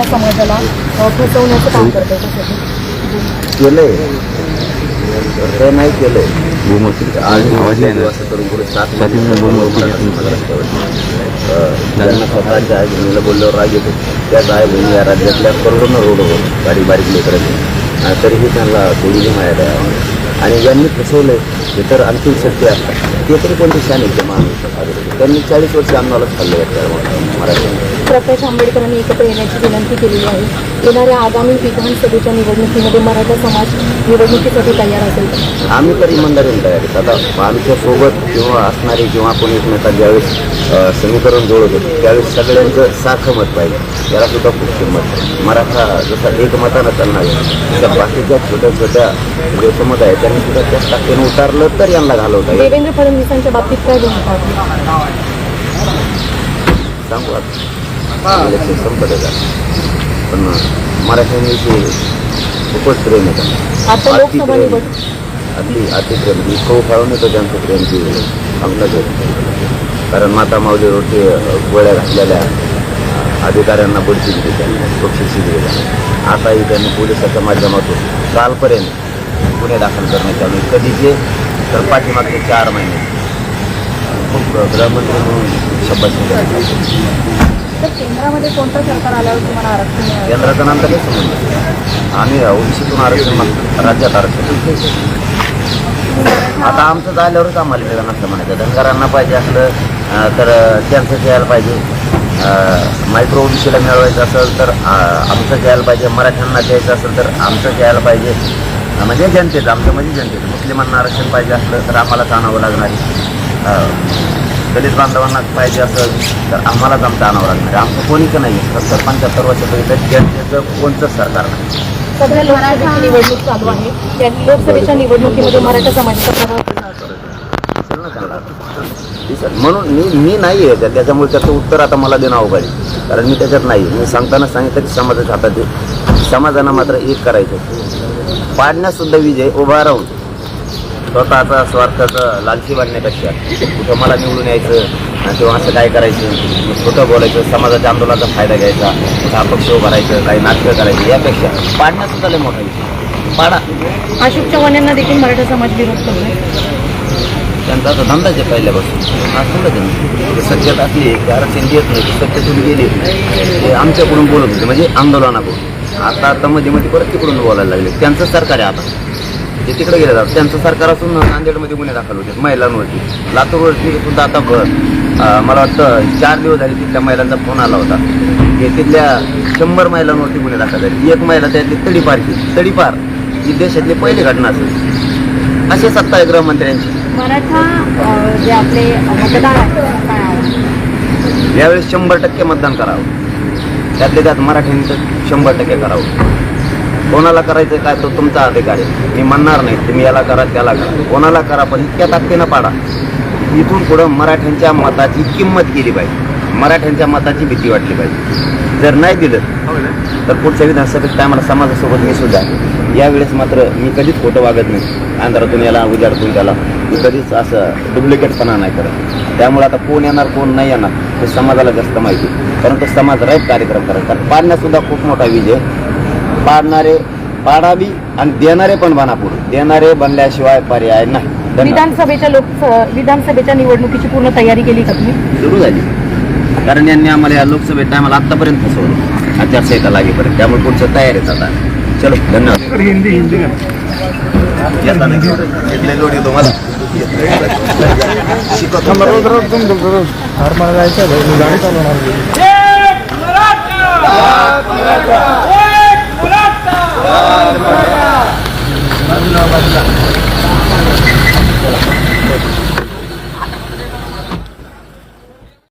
मराठा समाजाला फसवण्याचं काम करत केलंय. नाही केलंय. असं करून पुढे सात त्यांना स्वतःच्या आई बहिणीला बोलल्यावर राग येतो. त्याच आई बहिणी या राज्यातल्या करोडोनं रोडवर बारीक बारीक लेकरांनी तरीही त्यांना थोडी माया आहे आणि ज्यांनी फसवलंय ते तर अंतिम सत्य असतात ते तरी कोणते शान माणूस. त्यांनी चाळीस वर्ष अन्नालाच खाल्ले आहेत मराठी प्रकाश आंबेडकरांनी एकत्र येण्याची विनंती केलेली आहे. येणाऱ्या आगामी विधानसभेच्या निवडणुकीमध्ये मराठा समाज निवडणुकीसाठी तयार असेल? आम्ही तर इमानदारीने तयार आहेत. आता आमच्यासोबत किंवा असणारे किंवा कोणी एकमेकात ज्यावेळेस समीकरण जोडत होतो त्यावेळेस सगळ्यांचं सारखं मत पाहिजे याला सुद्धा खूप किंमत आहे. मराठा जसा एक मतानं चालणार आहे त्या बाकीच्या छोट्या छोट्या जे समुदाय आहेत त्यांनी सुद्धा त्याच टाकेनं उतारलं तर यांना घालवता देवेंद्र फडणवीसांच्या बाबतीत काय सांगू आता. इलेक्शन संपत आहे पण मराठ्यांविषयी खूपच प्रेम आहे त्यांना. आता अति लोकसभा प्रेम. निवड अति अति प्रेम. इतकं उखाळून येतं त्यांचं प्रेम की. कारण माता माऊली रोटी गोळ्या घातलेल्या अं, अधिकाऱ्यांना बढती दिली त्यांनी बक्षीस दिली त्यांनी आताही त्यांनी पोलिसाच्या माध्यमातून कालपर्यंत गुन्हे दाखल करण्यात आले. कधीचे तर पाठीमागचे चार महिने. खूप गृहमंत्री म्हणून शब्द तर केंद्रामध्ये कोणतं सरकार आल्यावर तुम्हाला आरक्षण मिळालं? केंद्राचा नाम तर संबंध आम्ही ओबीसीतून आरक्षण मागतो राज्यात आरक्षण. आता आमचं झाल्यावरच आम्हाला मिळणार असं म्हणायचं. धनगरांना पाहिजे असलं अं, तर त्यांचं घ्यायला पाहिजे. मायक्रो ओबीसीला मिळवायचं असेल तर अं, आमचं घ्यायला पाहिजे. मराठ्यांना द्यायचं असेल तर आमचं घ्यायला पाहिजे. अं, म्हणजे जनतेचं आमचं म्हणजे जनतेचं. मुस्लिमांना आरक्षण पाहिजे असलं तर आम्हालाच आणावं लागणार आहे. अं, दलित बांधवांना पाहिजे असेल तर आम्हालाच आमचं आणावं लागणार आहे आमचं कोणीच नाही? सत्तर पंच्याहत्तर वर्षापर्यंत जनतेचं कोणतंच सरकार नाही. सध्या लोकसभेची निवडणूक चालू आहे. त्या लोकसभेच्या निवडणुकीमध्ये मराठा समाजाचा प्रभाव कसा असेल? दिसेल ना त्यांना. दिसेल. म्हणून मी मी नाही आहे. त्या- त्याच्यामुळे त्याचं उत्तर आता मला देणं अवघड आहे. कारण मी त्याच्यात नाही मी सांगताना सांगितलं की समाजाच्या हातात समाजानं मात्र एक करायचं पाडण्यास सुद्धा विजय उभा राहून. स्वतःचा स्वार्थाचं लालची बांधण्यापेक्षा कुठं मला निवडून यायचं किंवा असं काय करायचं? खोटं बोलायचं समाजाच्या आंदोलनाचा फायदा घ्यायचा कुठं अपक्ष उभं राहायचं काही नाटकं करायचं यापेक्षा पाडण्यात सुद्धा लय मोठा विषय पाडा. अशोक चव्हाण देखील मराठा समाज विरोध करतोय. त्यांचा आता धंदाच आहे पहिल्यापासून. थोडं त्यांनी ते सत्यात असली की आरक्षण देत नाही ते सत्यातून गेले. ते आमच्याकडून बोलत होते म्हणजे आंदोलनाकडून. आता आता मध्ये मध्ये परत तिकडून बोलायला लागले. त्यांचं सरकार आहे आता. ते तिकडे गेले जातात. त्यांचं सरकार असून नांदेडमध्ये गुन्हे दाखल होते महिलांवरती. लातूरवरती सुद्धा आता अं, मला वाटतं चार दिवस झाले तिथल्या महिलांचा फोन आला होता. की तिथल्या शंभर महिलांवरती गुन्हे दाखल झाले. एक महिला त्यातली तडीपार केली. तडीपार ही देशातली पहिली घटना असेल. असे सत्ता आहे गृहमंत्र्यांची मराठा जे आपले? यावेळेस शंभर टक्के मतदान करावं. त्यातले त्यात मराठ्यांनी तर शंभर टक्के करावं. कोणाला करायचं काय तो तुमचा अधिकार आहे. मी म्हणणार नाही तुम्ही याला करा त्याला करा. कोणाला करा पण इतक्या ताकदीनं पाडा. इथून पुढं मराठ्यांच्या मताची किंमत केली पाहिजे. मराठ्यांच्या मताची भीती वाटली पाहिजे. जर नाही दिलं तर पुढच्या विधानसभेत काय मला समाजासोबत मी सुद्धा यावेळेस मात्र मी कधीच खोटं वागत नाही. अंधारातून याला उजाडतून त्याला. मी कधीच असं डुप्लिकेटपणा नाही करत. त्यामुळे आता कोण येणार कोण नाही येणार हे समाजाला जास्त माहिती. परंतु समाज राईट कार्यक्रम करत कारण पाडण्यासुद्धा खूप मोठा विजय. पाडणारे पाडावी आणि देणारे पण बनापूर देणारे बनल्याशिवाय पर्याय नाही. विधानसभेच्या लोक विधानसभेच्या निवडणुकीची पूर्ण तयारी केली का तुम्ही? सुरू झाली. कारण यांनी आम्हाला या लोकसभेत टायमाला आतापर्यंत फसवलं आचारसंहिता लागेपर्यंत. त्यामुळे पुढचं तयारीच आता. चलो धन्यवाद. हिंदी हिंदी तुम्हाला. Amen.